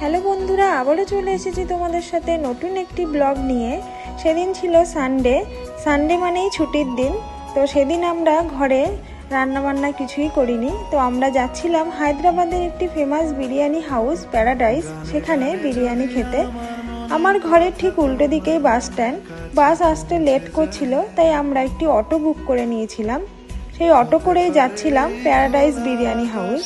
Hello বন্ধুরা, আবারও চলে এসেছি তোমাদের সাথে নতুন একটি ব্লগ নিয়ে। সেদিন ছিল সানডে সানডে মানেই ছুটির দিন। তো সেদিন আমরা ঘরে রান্নাবান্না কিছুই করিনি। তো আমরা যাচ্ছিলাম হায়দ্রাবাদের একটি ফেমাস বিরিয়ানি হাউস প্যারাডাইস সেখানে বিরিয়ানি খেতে। আমার ঘরের ঠিক উল্টো দিকেই বাস স্ট্যান্ড বাস আসতে লেট করছিল, তাই আমরা একটি অটো বুক করে নিয়েছিলাম। সেই অটো করেই যাচ্ছিলাম প্যারাডাইস বিরিয়ানি হাউস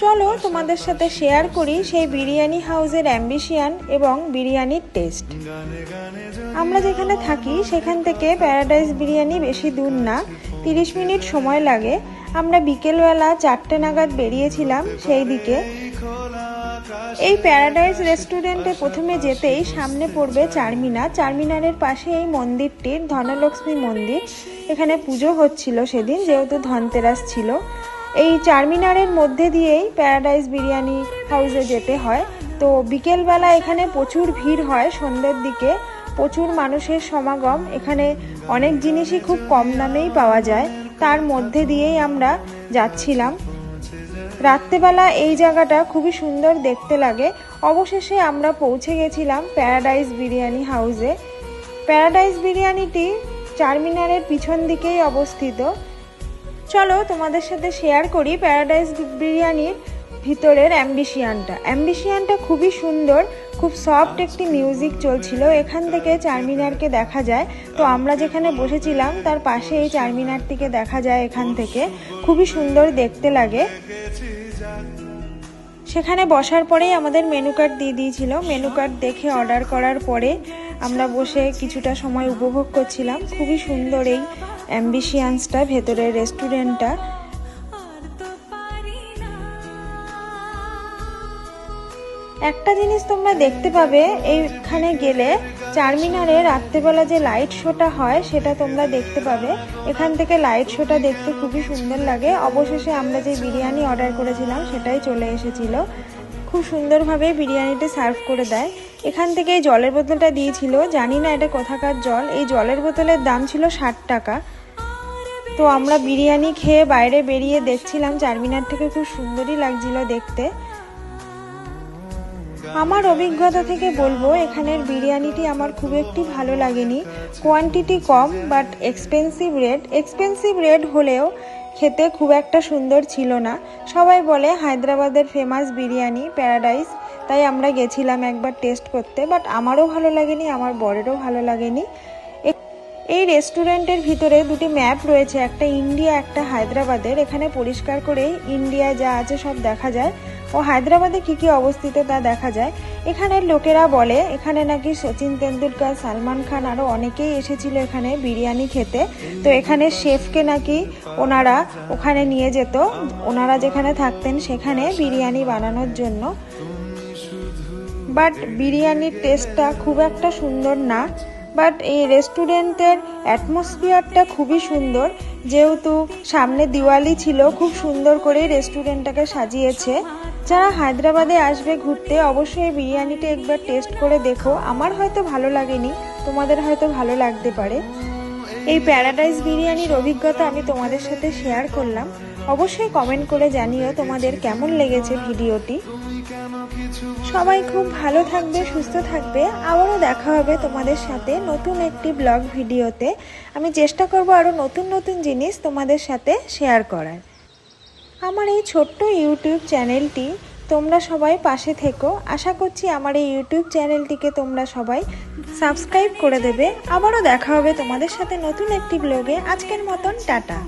চলো তোমাদের সাথে শেয়ার করি সেই বিরিয়ানি হাউসের অ্যাম্বিশিয়ান এবং বিরিয়ানির টেস্ট আমরা যেখানে থাকি, সেখান থেকে প্যারাডাইস বিরিয়ানি বেশি দূর না। তিরিশ মিনিট সময় লাগে। আমরা বিকেলবেলা চারটে নাগাদ বেরিয়েছিলাম সেই দিকে। এই প্যারাডাইস রেস্টুরেন্টে প্রথমে যেতেই সামনে পড়বে চারমিনার চারমিনারের পাশে এই মন্দিরটির ধনলক্ষ্মী মন্দির। এখানে পুজো হচ্ছিল সেদিন, যেহেতু ধনতেরাস ছিল। এই চারমিনারের মধ্যে দিয়েই প্যারাডাইস বিরিয়ানি হাউসে যেতে হয়। তো বিকেলবেলা এখানে প্রচুর ভিড় হয় সন্ধ্যের দিকে। প্রচুর মানুষের সমাগম। এখানে অনেক জিনিসই খুব কম দামেই পাওয়া যায়। তার মধ্যে দিয়েই আমরা যাচ্ছিলাম। রাত্রেবেলা এই জায়গাটা খুবই সুন্দর দেখতে লাগে। অবশেষে আমরা পৌঁছে গেছিলাম প্যারাডাইস বিরিয়ানি হাউসে প্যারাডাইস বিরিয়ানিটি চারমিনারের পিছন দিকেই অবস্থিত। চলো তোমাদের সাথে শেয়ার করি প্যারাডাইস বিরিয়ানির ভিতরের অ্যাম্বিশিয়ানটা অ্যাম্বিশিয়ানটা খুবই সুন্দর, খুব সফট একটি মিউজিক চলছিল। এখান থেকে চারমিনারকে দেখা যায়। তো আমরা যেখানে বসেছিলাম, তার পাশে এই চারমিনারটিকে দেখা যায় এখান থেকে। খুবই সুন্দর দেখতে লাগে। সেখানে বসার পরেই আমাদের মেনু কার্ড দিয়ে দিয়েছিল। মেনু কার্ড দেখে অর্ডার করার পরে আমরা বসে কিছুটা সময় উপভোগ করছিলাম। খুবই সুন্দর এই অ্যাম্বিশিয়ান্সটা, ভেতরের রেস্টুরেন্টটা। একটা জিনিস তোমরা দেখতে পাবে, এইখানে গেলে চারমিনারে রাত্রেবেলা যে লাইট শোটা হয়, সেটা তোমরা দেখতে পাবে। এখান থেকে লাইট শোটা দেখতে খুবই সুন্দর লাগে। অবশেষে আমরা যে বিরিয়ানি অর্ডার করেছিলাম, সেটাই চলে এসেছিল। খুব সুন্দরভাবে বিরিয়ানিটা সার্ভ করে দেয়। এখান থেকে এই জলের বোতলটা দিয়েছিল। জানি না এটা কোথাকার জল। এই জলের বোতলের দাম ছিল ষাট টাকা। তো আমরা বিরিয়ানি খেয়ে বাইরে বেরিয়ে দেখছিলাম, চারমিনার থেকে খুব সুন্দরই লাগছিল দেখতে। আমার অভিজ্ঞতা থেকে বলব, এখানের বিরিয়ানিটি আমার খুব একটি ভালো লাগেনি। Quantity com, but expensive rate. Expensive rate হলেও খেতে খুব একটা সুন্দর ছিল না। সবাই বলে হায়দ্রাবাদের ফেমাস বিরিয়ানি, প্যারাডাইস। তাই আমরা গেছিলাম একবার টেস্ট করতে বাট আমারও ভালো লাগেনি, আমার বরেরও ভালো লাগেনি। এই রেস্টুরেন্টের ভিতরে দুটি ম্যাপ রয়েছে, একটা ইন্ডিয়া, একটা হায়দ্রাবাদের। এখানে পরিষ্কার করেই ইন্ডিয়া যা আছে সব দেখা যায়। ও হায়দ্রাবাদে কি কি অবস্থিত তা দেখা যায়। এখানের লোকেরা বলে, এখানে নাকি সচিন তেন্ডুলকার, সালমান খান আরও অনেকেই এসেছিল এখানে বিরিয়ানি খেতে। তো এখানে শেফকে নাকি ওনারা ওখানে নিয়ে যেত। ওনারা যেখানে থাকতেন সেখানে বিরিয়ানি বানানোর জন্য। বাট বিরিয়ানির টেস্টটা খুব একটা সুন্দর না। বাট এই রেস্টুরেন্টের অ্যাটমসফিয়ারটা খুবই সুন্দর। যেহেতু সামনে দিওয়ালি ছিল, খুব সুন্দর করে রেস্টুরেন্টটাকে সাজিয়েছে। যারা হায়দ্রাবাদে আসবে ঘুরতে, অবশ্যই বিরিয়ানিটা একবার টেস্ট করে দেখো। আমার হয়তো ভালো লাগেনি, তোমাদের হয়তো ভালো লাগতে পারে। এই প্যারাডাইস বিরিয়ানির অভিজ্ঞতা আমি তোমাদের সাথে শেয়ার করলাম। অবশ্যই কমেন্ট করে জানিও তোমাদের কেমন লেগেছে ভিডিওটি সবাই খুব ভালো থাকবে, সুস্থ থাকবে। আবারও দেখা হবে তোমাদের সাথে নতুন একটি ব্লগ ভিডিওতে। আমি চেষ্টা করব আরও নতুন নতুন জিনিস তোমাদের সাথে শেয়ার করার। আমার এই ছোট্ট ইউটিউব চ্যানেলটি তোমরা সবাই পাশে থেকো। আশা করছি আমার এই ইউটিউব চ্যানেলটিকে তোমরা সবাই সাবস্ক্রাইব করে দেবে। আবারও দেখা হবে তোমাদের সাথে নতুন একটি ব্লগে। আজকের মতন টাটা।